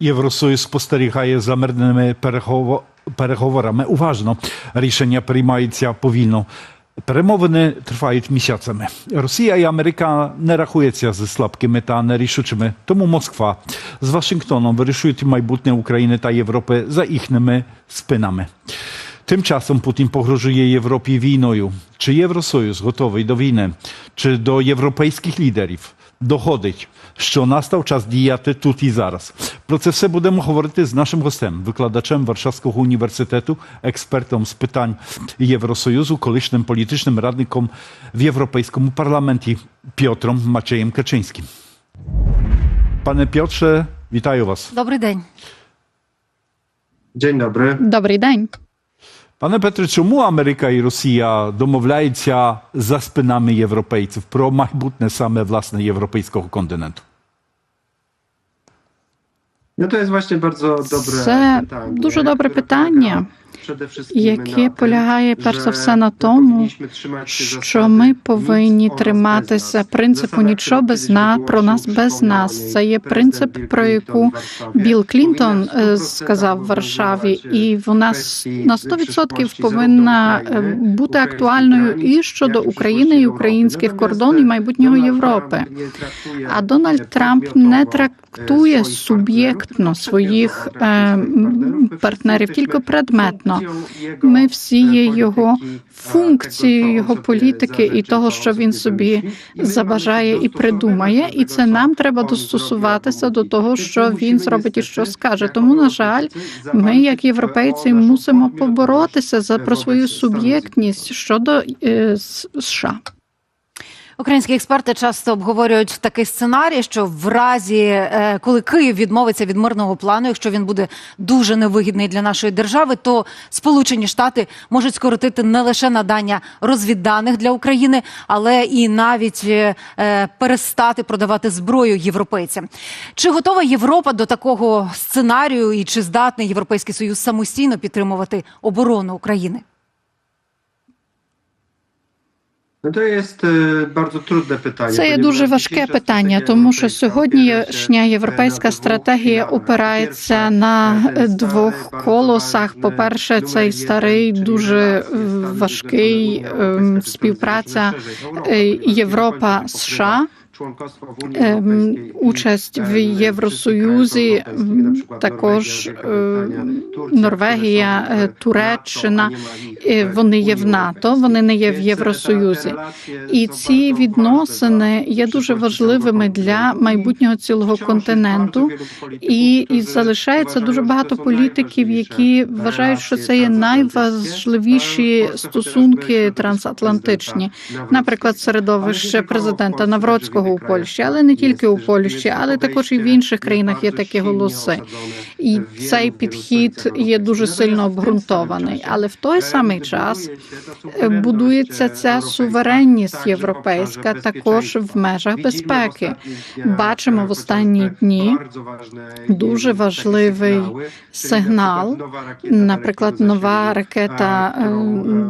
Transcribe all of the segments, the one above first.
Євросоюз спостерігає за мирними переговорами. Уважно рішення приймаються повільно. Перемовини тривають місяцями. Росія і Америка не рахуються зі слабкими та нерішучими. Тому Москва з Вашингтоном вирішують майбутнє України та Європи за їхніми спинами. Тим часом Путін погрожує Європі війною. Чи Євросоюз готовий до війни? Чи до європейських лідерів доходить, що настав час діяти тут і зараз? Про це все будемо говорити з нашим гостем, викладачем Варшавського університету, експертом з питань Євросоюзу, колишнім політичним радником в Європейському парламенті Піотром Мачеєм Качинським. Пане Пiotrze, вітаю вас. Добрий день. Dzień dobry. Добрий день. Пане Петре, чому Америка і Росія домовляються за спинами європейців про майбутнє саме власне європейського континенту? No to jest właśnie bardzo dobre Це pytanie. дуже добре które яке полягає перш за все на тому, що ми повинні триматися принципу нічого без нас про нас без нас. Це є принцип, про яку Білл Клінтон w 100% сказав в Варшаві, і вона на 100% повинна бути актуальною і щодо України і українських кордонів майбутнього Європи. А Дональд Трамп не трактує суб'єктно своїх партнерів. Тільки jesteśmy предметно. Ми всі е, є його е, функцією його політики і того, що він собі забажає і придумає, і це нам треба достосуватися до того, що він зробить і що скаже. Тому, на жаль, ми, як європейці, мусимо поборотися за про свою суб'єктність щодо е, США. Українські експерти часто обговорюють такий сценарій, що в разі, е, коли Київ відмовиться від мирного плану, якщо він буде дуже невигідний для нашої держави, то Сполучені Штати можуть скоротити не лише надання розвідданих для України, але і навіть е, е, перестати продавати зброю європейцям. Чи готова Європа до такого сценарію, і чи здатний Європейський Союз самостійно підтримувати оборону України? No to jest e, bardzo trudne pytanie. Це є дуже важке питання, тому що сьогоднішня європейська стратегія опирається Перше, на двох колосах. По-перше, numer цей старий, дуже е, важкий ем, співпраця е, Європа США. Ем, Участь в Євросоюзі, також е, Норвегія, е, Туреччина. Е, Вони є в НАТО, вони не є в Євросоюзі. І ці відносини є дуже важливими для майбутнього цілого континенту. І, і залишається дуже багато політиків, які вважають, що це є найважливіші стосунки трансатлантичні, наприклад, середовище президента Навроцького у Польщі, але не тільки у Польщі, але також і в інших країнах є такі голоси. І цей підхід є дуже сильно обґрунтований. Але в той самий час е, будується ця суверенність європейська також в межах безпеки. Бачимо в останні дні дуже важливий сигнал, наприклад, нова ракета е,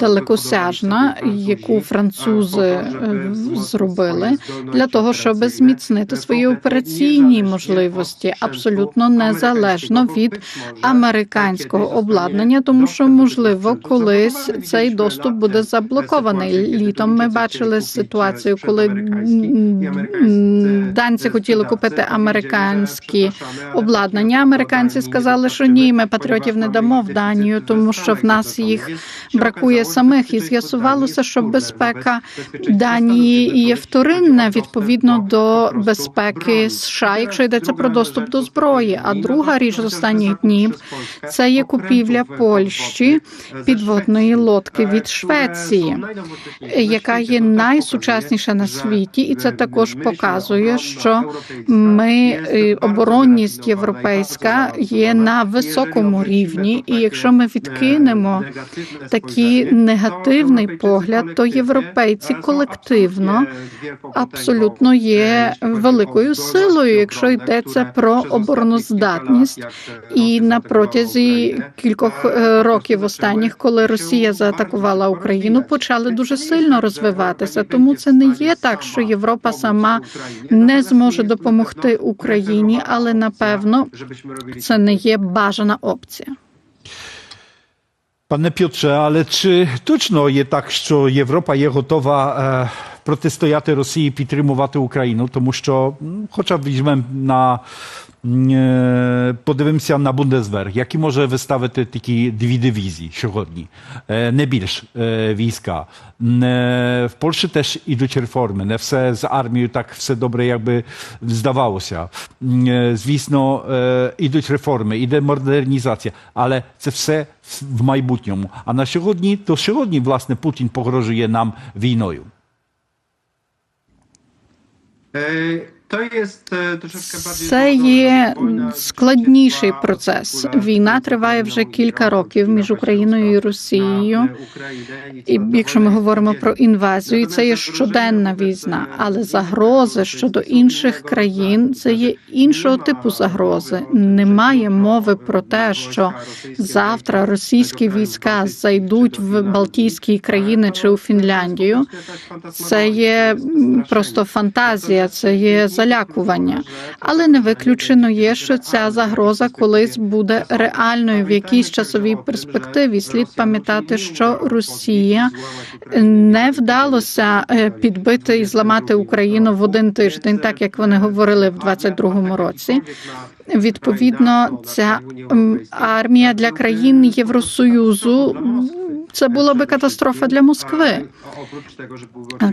далекосяжна, яку французи е, зробили для того, щоб зміцнити свої операційні можливості, абсолютно незалежно від американського обладнання, тому що можливо колись цей доступ буде заблокований. Літом ми бачили ситуацію, коли данці хотіли купити американські обладнання. Американці сказали, що ні, ми патріотів не дамо в Данію, тому що в нас їх бракує самих. І з'ясувалося, що безпека Данії є вторинна відповідно до безпеки США, якщо йдеться про доступ до зброї. А друга річ з останніх днів це є купівля Польщі підводної лодки від Швеції, яка є найсучасніша на світі, і це також показує, що ми е, оборонність європейська є на високому рівні, і якщо ми відкинемо такий негативний погляд, то європейці колективно абсолютно абсолютно є великою силою, якщо йдеться про обороноздатність. І на протязі кількох е, років останніх, коли Росія заатакувала Україну, почали дуже сильно розвиватися. Тому це не є так, що Європа сама не зможе допомогти Україні, але напевно це не є бажана опція. Panie Piotrze, ale czy точно є так, що Європа є готова е, протистояти Росії, підтримувати Україну? Тому що, м, хоча б візьмемо на м, е, подивимося на Бундесвер, які може виставити такі дві дивізії сьогодні, е, не більш е, війська. Е, В Польщі теж ідуть реформи. Не все з армією так все добре, якби здавалося. М, е, Звісно, е, ідуть реформи, іде модернізація, але це все в майбутньому. А на сьогодні, то сьогодні, власне, Путін погрожує нам війною. E, Це є складніший процес. Війна триває вже кілька років між Україною і Росією. І якщо ми говоримо про інвазію, це є щоденна війна, але загрози щодо інших країн це є іншого типу загрози. Немає мови про те, що завтра російські війська зайдуть в Балтійські країни чи у Фінляндію. Це є просто фантазія, це є залякування. Але не виключено є, що ця загроза колись буде реальною в якійсь часовій перспективі. Слід пам'ятати, що Росія не вдалося е, підбити і зламати Україну в один тиждень, так як вони говорили в 22-му році. Відповідно, ця армія для країн Євросоюзу це була би катастрофа для Москви.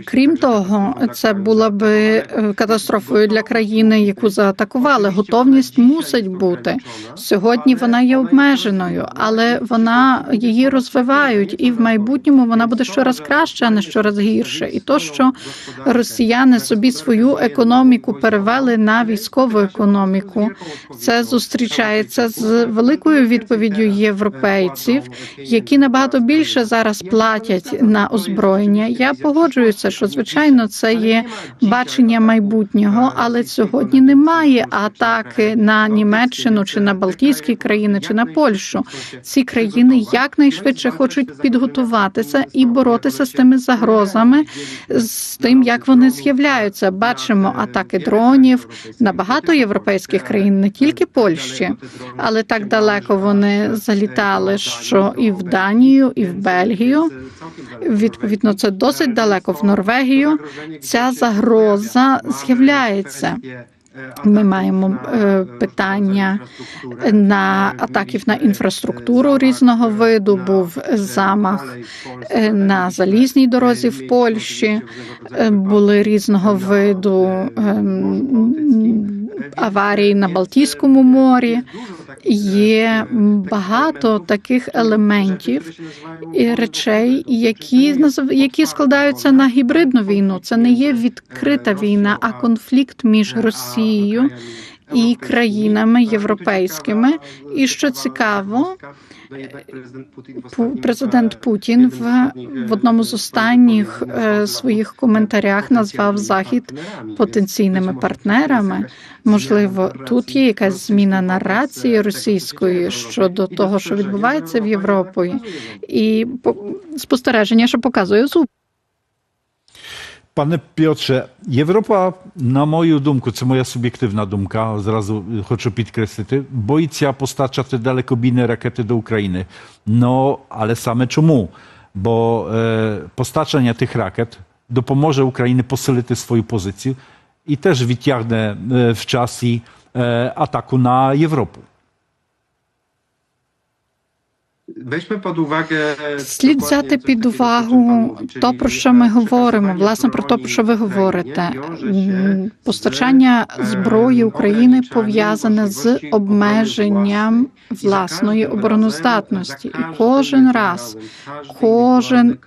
Крім того, це була би е, катастрофою для країни, яку заатакували. Готовність мусить бути сьогодні. Вона є обмеженою, але вона її розвивають, і в майбутньому вона буде щораз краще, а не щораз гірше. І то, що росіяни собі свою економіку перевели на військову економіку, це зустрічається з великою відповіддю європейців, які набагато більше зараз платять на озброєння. Я погоджуюся, що звичайно це є бачення майбутнього, але сьогодні немає атаки на Німеччину чи на Балтійські країни чи на Польщу. Ці країни якнайшвидше хочуть підготуватися і боротися з тими загрозами, з тим, як вони з'являються. Бачимо атаки дронів на багато європейських країн, не тільки Польщі, але так далеко вони залітали, що і в Данію, і в Бельгію. Відповідно, це досить далеко в Норвегію. Ця загроза з'являється. Ми маємо е, питання на атаків на інфраструктуру різного виду. Був замах е, на залізній дорозі в Польщі. Е, Були різного виду ем, аварії на Балтійському морі. Є багато таких елементів і речей, які які складаються на гібридну війну. Це не є відкрита війна, а конфлікт між Росією і країнами європейськими. І що цікаво, президент Путін в, в одному з останніх е, своїх коментарях назвав Захід потенційними партнерами. Можливо, тут є якась зміна нарації російської щодо того, що відбувається в Європі, і по- спостереження, що показує зуб. Panie Piotrze, Європа, на мою думку, це моя суб'єктивна думка, зразу хочу підкреслити, боїться постачати далекобійні ракети до України. No, ale same czemu? Bo e, постачання тих ракет допоможе Україні посилити свою позицію і теж відтягне е, в часі е, атаку на Європу. Weźmy pod uwagę Слід взяти під увагу то, про що ми говоримо, власне про те, про що ви говорите. Постачання зброї України пов'язане з обмеженням власної обороноздатності. І кожен раз, кожен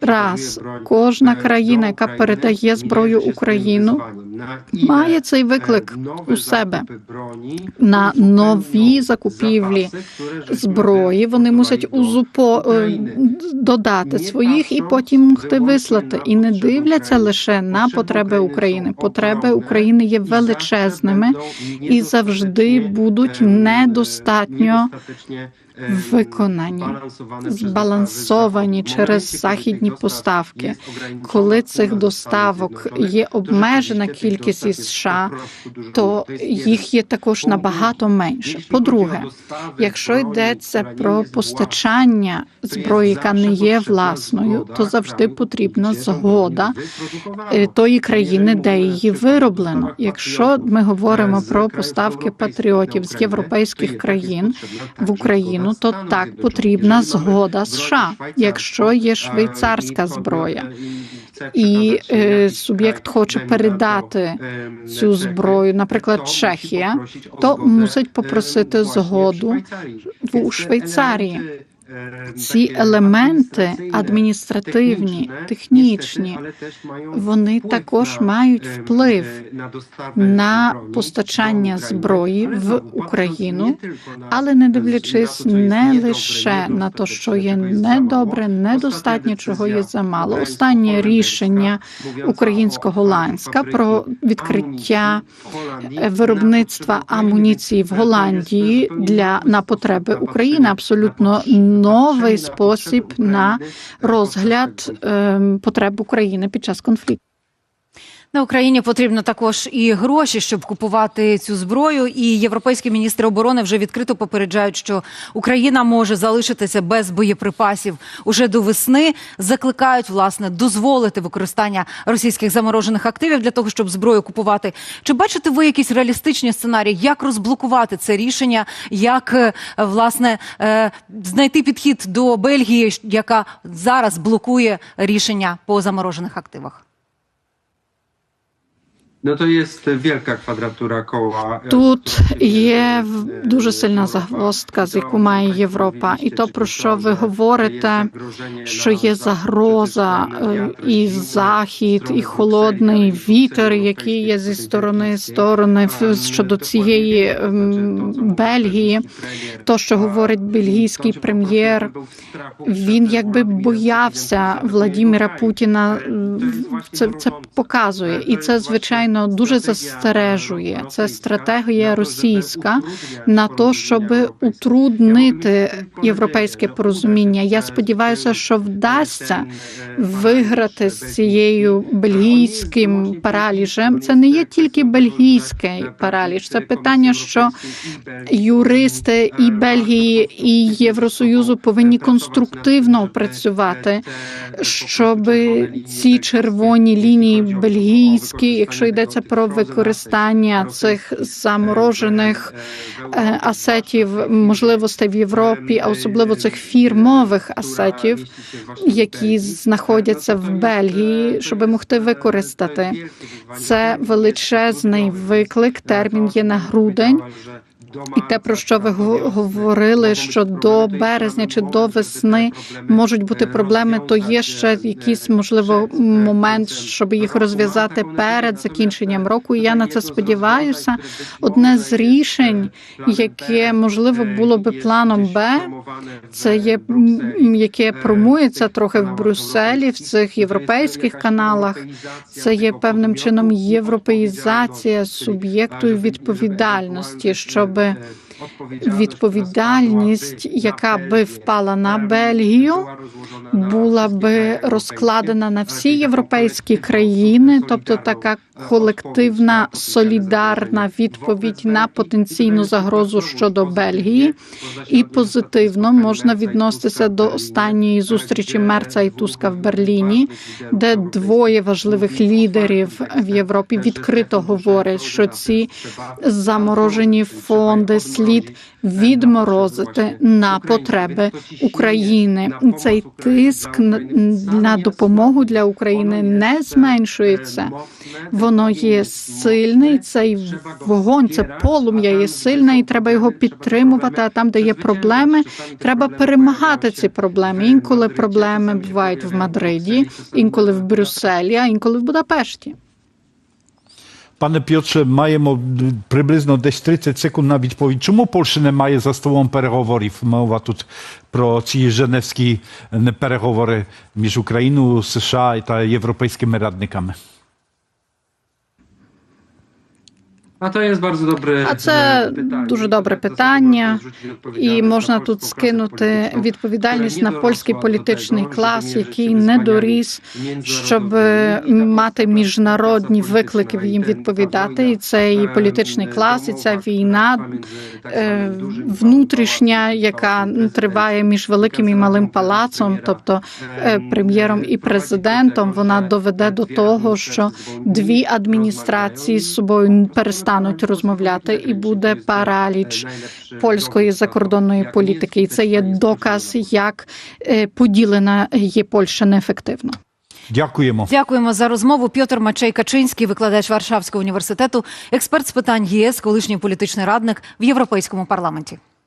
раз, кожна країна, яка передає зброю Україну, має цей виклик у себе на нові закупівлі зброї. Вони мусять узупо е, додати своїх і потім могти вислати. І не дивляться лише на потреби України. Потреби України є величезними і завжди будуть недостатньо виконані, збалансовані через західні поставки. Коли цих доставок є обмежена кількість із США, то їх є також набагато менше. По-друге, якщо йдеться про постачання зброї, яка не є власною, то завжди потрібна згода е, тої країни, де її вироблено. Якщо ми говоримо про поставки патріотів з європейських країн в Україну, то так потрібна згода США, якщо є швейцарська зброя. І е, суб'єкт хоче передати цю зброю, наприклад, Чехія, то мусить попросити згоду в Швейцарії. Ці елементи адміністративні, технічні, вони також мають вплив на постачання зброї в Україну, але не дивлячись не лише на те, що є недобре, недостатньо, чого є замало. Останнє рішення українського ланська про відкриття виробництва амуніції в Голландії для на потреби України абсолютно новий спосіб на розгляд ем, потреб України під час конфлікту. На Україні потрібно також і гроші, щоб купувати цю зброю. І європейські міністри оборони вже відкрито попереджають, що Україна може залишитися без боєприпасів уже до весни. Закликають власне дозволити використання російських заморожених активів для того, щоб зброю купувати. Чи бачите ви якісь реалістичні сценарії, як розблокувати це рішення, як е, власне е, знайти підхід до Бельгії, яка зараз блокує рішення по заморожених активах? No to jest wielka kwadratura koła. Тут є в- дуже сильна загвоздка, з яку має Європа, і то про що ви говорите, що є загроза е, і захід, і холодний вітер, який є зі сторони сторони щодо цієї ем, Бельгії. То, що говорить бельгійський прем'єр, він якби боявся Владіміра Путіна. Це це показує, і це звичайно дуже застережує. Це стратегія російська на то, щоб утруднити європейське порозуміння. Я сподіваюся, що вдасться виграти з цією бельгійським параліжем. Це не є тільки бельгійський параліж. Це питання, що юристи і Бельгії, і Євросоюзу повинні конструктивно працювати, щоб ці червоні лінії бельгійські, якщо йдеться про використання цих заморожених е, асетів, можливостей в Європі, а особливо цих фірмових асетів, які знаходяться в Бельгії, щоб могти використати. Це величезний виклик. Термін є на грудень. І те, про що ви го- говорили, що до березня чи до весни можуть бути проблеми, то є ще якийсь можливо момент, щоб їх розв'язати перед закінченням року. Я на це сподіваюся. Одне з рішень, яке можливо було би планом Б, це є яке промується трохи в Брюсселі, в цих європейських каналах. Це є певним чином європеїзація суб'єкту відповідальності, щоб себе відповідальність, яка би впала на Бельгію, була би розкладена на всі європейські країни, тобто така колективна солідарна відповідь на потенційну загрозу щодо Бельгії, і позитивно можна відноситися до останньої зустрічі Мерца і Туска в Берліні, де двоє важливих лідерів в Європі відкрито говорять, що ці заморожені фонди слід відморозити на потреби України. Цей тиск на допомогу для України не зменшується. Воно є сильний. Цей вогонь, це полум'я є сильне, і треба його підтримувати. А там, де є проблеми, треба перемагати ці проблеми. Інколи проблеми бувають в Мадриді, інколи в Брюсселі, а інколи в Будапешті. Пане Пiotrze, маємо д- приблизно десь 30 секунд на відповідь. Чому Польща не має за столом переговорів? Мова тут про ці женевські е, переговори між Україною, США та європейськими радниками. A to jest bardzo dobre А це дуже добре питання, і можна тут скинути відповідальність на польський політичний клас, який не доріс, щоб мати міжнародні виклики polityczna їм відповідати. І цей політичний клас, і ця війна внутрішня, яка триває між великим і малим палацом, тобто прем'єром і президентом, вона доведе до того, що дві адміністрації з собою перестануть розмовляти, і буде параліч польської закордонної політики. І це є доказ, як е, поділена є Польща неефективно. Дякуємо. Дякуємо за розмову. Пьотр Мачей Качинський, викладач Варшавського університету, експерт з питань ЄС, колишній політичний радник в Європейському парламенті.